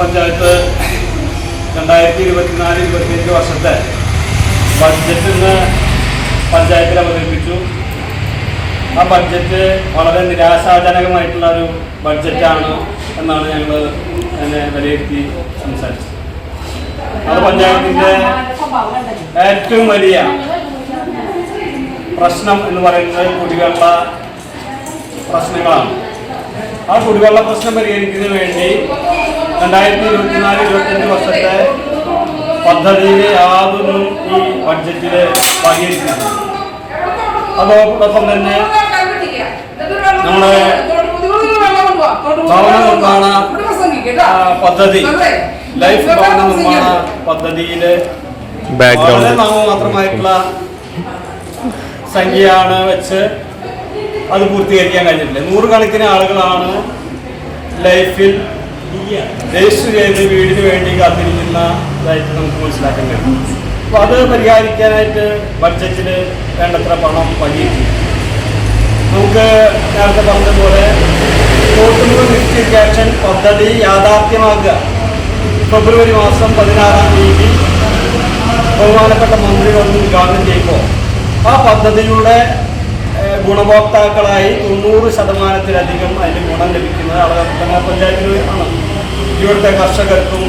പഞ്ചായത്ത് രണ്ടായിരത്തി ഇരുപത്തിനാല് ഇരുപത്തിയഞ്ച് വർഷത്തെ ബഡ്ജറ്റ് ഇന്ന് പഞ്ചായത്തിൽ അവതരിപ്പിച്ചു. ആ ബഡ്ജറ്റ് വളരെ നിരാശാജനകമായിട്ടുള്ള ഒരു ബഡ്ജറ്റാണ് എന്നാണ് ഞങ്ങൾ എന്നെ വിലയിരുത്തി സംസാരിച്ചത്. അത് പഞ്ചായത്തിന്റെ ഏറ്റവും വലിയ പ്രശ്നം എന്ന് പറയുന്നത് കുടിവെള്ള പ്രശ്നങ്ങളാണ്. ആ കുടിവെള്ള പ്രശ്നം പരിഹരിക്കുന്നതിന് വേണ്ടി രണ്ടായിരത്തി ഇരുപത്തിനാല് ഇരുപത്തഞ്ച് വർഷത്തെ പദ്ധതിയിലെ യാതൊന്നും ഈ ബഡ്ജറ്റിൽ വകയിരുത്തിയില്ല അതോടൊപ്പം തന്നെ നമ്മളെ ഭവന നിർമ്മാണ പദ്ധതി ലൈഫ് ഭവന നിർമ്മാണ Background. വളരെ നാമമാത്രമായിട്ടുള്ള സംഖ്യയാണ് വെച്ച് അത് പൂർത്തീകരിക്കാൻ കഴിഞ്ഞിട്ടില്ല നൂറുകണക്കിന് ആളുകളാണ് ലൈഫിൽ രജിസ്റ്റർ ചെയ്ത് വീടിന് വേണ്ടി കാത്തിരിക്കുന്നതായിട്ട് നമുക്ക് മനസ്സിലാക്കാൻ കഴിയും അപ്പോൾ അത് പരിഹരിക്കാനായിട്ട് ബഡ്ജറ്റിൽ വേണ്ടത്ര പണം വഴിയിട്ടില്ല നമുക്ക് നേരത്തെ പറഞ്ഞതുപോലെ ലിഫ്റ്റിഫിക്കേഷൻ പദ്ധതി യാഥാർത്ഥ്യമാക്കുക. ഫെബ്രുവരി മാസം പതിനാറാം തീയതി ബഹുമാനപ്പെട്ട മന്ത്രി വന്ന് ഉദ്ഘാടനം ചെയ്യുമ്പോൾ ആ പദ്ധതിയുടെ ഗുണഭോക്താക്കളായി തൊണ്ണൂറ് ശതമാനത്തിലധികം അതിന് ഗുണം ലഭിക്കുന്നത് അവിടെ പഞ്ചായത്തിൽ ആണ്. ഇവിടുത്തെ കർഷകർക്കും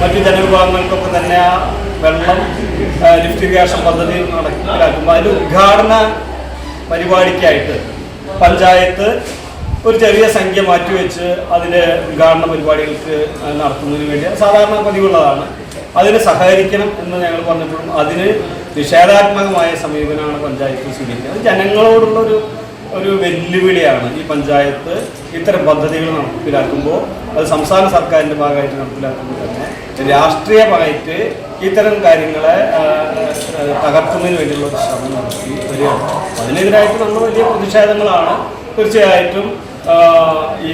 മറ്റ് ജനവിഭാഗങ്ങൾക്കൊക്കെ തന്നെ ആ വെള്ളം ഏഹ്, ലിഫ്റ്റ് ഇറിഗേഷൻ പദ്ധതി നടപ്പിലാക്കുമ്പോൾ അതിൽ ഉദ്ഘാടന പരിപാടിക്കായിട്ട് പഞ്ചായത്ത് ഒരു ചെറിയ സംഖ്യ മാറ്റിവെച്ച് അതിന്റെ ഉദ്ഘാടന പരിപാടികൾക്ക് നടത്തുന്നതിന് വേണ്ടി സാധാരണ പതിവുള്ളതാണ്. അതിന് സഹകരിക്കണം എന്ന് ഞങ്ങൾ പറഞ്ഞപ്പോഴും അതിന് നിഷേധാത്മകമായ സമീപനമാണ് പഞ്ചായത്ത് സ്വീകരിക്കുന്നത്. അത് ജനങ്ങളോടുള്ള ഒരു വെല്ലുവിളിയാണ് ഈ പഞ്ചായത്ത് ഇത്തരം പദ്ധതികൾ നടപ്പിലാക്കുമ്പോൾ അത് സംസ്ഥാന സർക്കാരിന്റെ ഭാഗമായിട്ട് നടപ്പിലാക്കുമ്പോൾ തന്നെ രാഷ്ട്രീയമായിട്ട് ഇത്തരം കാര്യങ്ങളെ തകർക്കുന്നതിന് വേണ്ടിയുള്ള ഒരു ശ്രമം നടത്തി വരികയാണ്. അതിനെതിരായിട്ട് നമ്മൾ വലിയ പ്രതിഷേധങ്ങളാണ്. തീർച്ചയായിട്ടും ഈ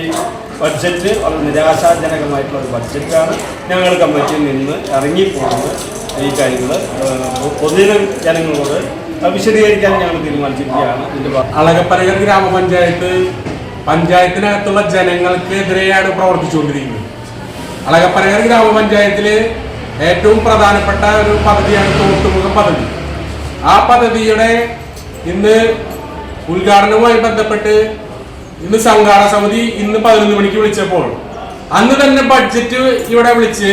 ബഡ്ജറ്റ് വളരെ നിരാശാജനകമായിട്ടുള്ള ഒരു ബഡ്ജറ്റാണ്. ഞങ്ങൾ കമ്മിറ്റിയിൽ നിന്ന് ഇറങ്ങിപ്പോകുന്നത് ഈ കാര്യങ്ങൾ പൊതുജന ജനങ്ങളോട് വിശദീകരിക്കാൻ ഞങ്ങൾ തീരുമാനിച്ചിരിക്കുകയാണ്. അളകപ്പനഗർ ഗ്രാമപഞ്ചായത്ത് പഞ്ചായത്തിനകത്തുള്ള ജനങ്ങൾക്കെതിരെയാണ് പ്രവർത്തിച്ചുകൊണ്ടിരിക്കുന്നത്. അളകപ്പനഗർ ഗ്രാമപഞ്ചായത്തിലെ ഏറ്റവും പ്രധാനപ്പെട്ട ഒരു പദ്ധതിയാണ് തോട്ടുമുഖം പദ്ധതി. ആ പദ്ധതിയുടെ ഇന്ന് ഉദ്ഘാടനവുമായി ബന്ധപ്പെട്ട് ഇന്ന് സംഘാടന സമിതി ഇന്ന് പതിനൊന്ന് മണിക്ക് വിളിച്ചപ്പോൾ അന്ന് തന്നെ ബഡ്ജറ്റ് ഇവിടെ വിളിച്ച്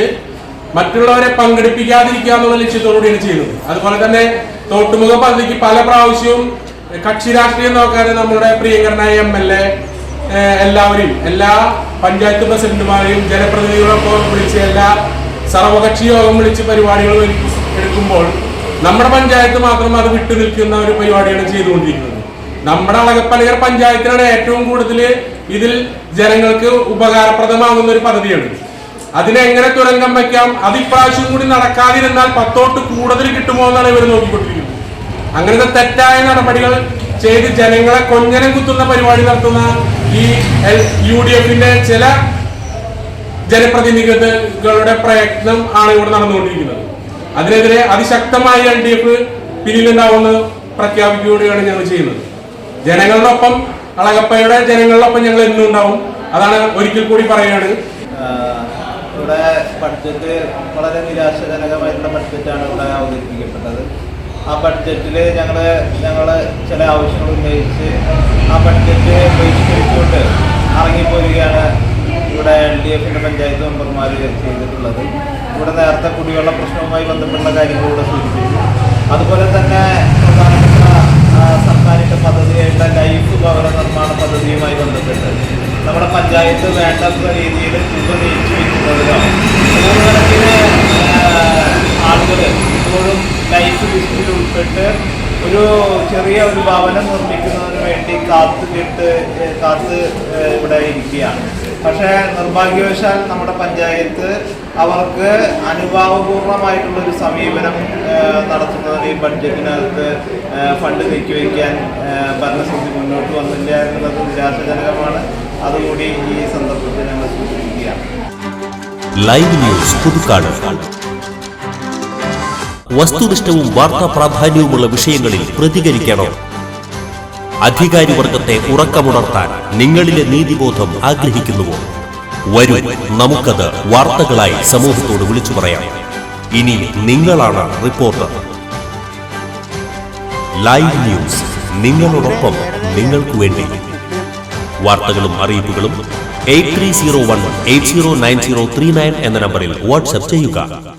മറ്റുള്ളവരെ പങ്കെടുപ്പിക്കാതിരിക്കുക എന്നുള്ള ലക്ഷ്യത്തോടുകൂടിയാണ് ചെയ്യുന്നത്. അതുപോലെ തന്നെ തോട്ടുമുഖ പദ്ധതിക്ക് പല പ്രാവശ്യവും കക്ഷി രാഷ്ട്രീയം നോക്കാതെ നമ്മുടെ പ്രിയങ്കരനായ എം എൽ എ എല്ലാവരെയും എല്ലാ പഞ്ചായത്ത് പ്രസിഡന്റുമാരെയും ജനപ്രതിനിധികളൊപ്പം വിളിച്ച് എല്ലാ സർവകക്ഷി യോഗം വിളിച്ച് പരിപാടികൾ എടുക്കുമ്പോൾ നമ്മുടെ പഞ്ചായത്ത് മാത്രം അത് വിട്ടു നിൽക്കുന്ന ഒരു പരിപാടിയാണ് ചെയ്തുകൊണ്ടിരിക്കുന്നത്. നമ്മുടെ അളകപ്പലകർ പഞ്ചായത്തിനാണ് ഏറ്റവും കൂടുതൽ ഇതിൽ ജനങ്ങൾക്ക് ഉപകാരപ്രദമാകുന്ന ഒരു പദ്ധതിയാണ്. അതിനെ എങ്ങനെ തുരങ്കം വെക്കാം അത് ഇപ്രാവശ്യം കൂടി നടക്കാതിരുന്നാൽ പത്തോട്ട് കൂടുതൽ കിട്ടുമോ എന്നാണ് ഇവർ നോക്കിക്കൊണ്ടിരിക്കുന്നത്. അങ്ങനത്തെ തെറ്റായ നടപടികൾ ചെയ്ത് ജനങ്ങളെ കൊഞ്ഞനം കുത്തുന്ന പരിപാടി നടത്തുന്ന ഈ യു ഡി എഫിന്റെ ചില ജനപ്രതിനിധികളുടെ പ്രയത്നം ആണ് ഇവിടെ നടന്നുകൊണ്ടിരിക്കുന്നത്. അതിനെതിരെ അതിശക്തമായി എൽ ഡി എഫ് പിന്നിലുണ്ടാവുമെന്ന് പ്രഖ്യാപിക്കുകയാണ് ഞങ്ങൾ ചെയ്യുന്നത്. ജനങ്ങളുടെ ഒപ്പം അളകപ്പയുടെ ജനങ്ങളുടെ ഒപ്പം ഞങ്ങൾ എന്നും ഉണ്ടാവും. അതാണ് ഒരിക്കൽ കൂടി പറയുകയാണ്. ഇവിടെ ബഡ്ജറ്റ് വളരെ നിരാശജനകമായിട്ടുള്ള ബഡ്ജറ്റാണ് ഇവിടെ അവതരിപ്പിക്കപ്പെട്ടത്. ആ ബഡ്ജറ്റിൽ ഞങ്ങൾ ഞങ്ങൾ ചില ആവശ്യങ്ങൾ ഉന്നയിച്ച് ആ ബഡ്ജറ്റ് ബഹിഷ്കരിച്ചുകൊണ്ട് ഇറങ്ങിപ്പോരുകയാണ് ഇവിടെ എൽ ഡി എഫിന്റെ പഞ്ചായത്ത് മെമ്പർമാർ ചെയ്തിട്ടുള്ളത്. ഇവിടെ നേരത്തെ കുടിവെള്ള പ്രശ്നവുമായി ബന്ധപ്പെട്ട കാര്യങ്ങൾ ഇവിടെ സൂചിപ്പിച്ചു. അതുപോലെ തന്നെ സർക്കാരിന്റെ പദ്ധതിയായിട്ടുള്ള ലൈഫ് ഭവന നിർമ്മാണ പദ്ധതിയുമായി ബന്ധപ്പെട്ട് നമ്മുടെ പഞ്ചായത്ത് വേണ്ട രീതിയിൽ തുക വയ്ക്കുന്നതിലാണ് നൂറുകണക്കിന് ആളുകൾ ഇപ്പോഴും ലൈഫ് ലിസ്റ്റിൽ ഉൾപ്പെട്ട് ഒരു ചെറിയ ഒരു ഭവനം നിർമ്മിക്കുന്നതിന് വേണ്ടി കാത്തു കാത്ത് ഇവിടെ ഇരിക്കുകയാണ് പക്ഷേ നിർഭാഗ്യവശാൽ നമ്മുടെ പഞ്ചായത്ത് അവർക്ക് അനുഭാവപൂർണമായിട്ടുള്ളൊരു സമീപനം നടത്തുന്നതിന് ഈ ബഡ്ജറ്റിനകത്ത് ഫണ്ട് നീക്കിവയ്ക്കാൻ ഭരണസമിതി മുന്നോട്ട് വന്നില്ല എന്നുള്ളത് നിരാശാജനകമാണ് അതുകൂടി ഈ സന്ദർഭത്തിൽ ഞങ്ങൾ സൂചിപ്പിക്കുകയാണ്. Live news Puthukkad. വസ്തുനിഷ്ഠവും വാർത്താ പ്രാധാന്യവുമുള്ള വിഷയങ്ങളിൽ പ്രതികരിക്കണം. അധികാരിവർഗത്തെ ഉറക്കമുണർത്താൻ നിങ്ങളിലെ നീതിബോധം ആഗ്രഹിക്കുന്നുവോ? വരൂ നമുക്കത് വാർത്തകളായി സമൂഹത്തോട് വിളിച്ചു പറയാം. ഇനി നിങ്ങളാണ് റിപ്പോർട്ടർ. ലൈവ് ന്യൂസ് നിങ്ങളോടൊപ്പം നിങ്ങൾക്ക് വേണ്ടി. വാർത്തകളും അറിയിപ്പുകളും eight three zero one eight zero nine zero three nine എന്ന നമ്പറിൽ വാട്സ്ആപ്പ് ചെയ്യുക.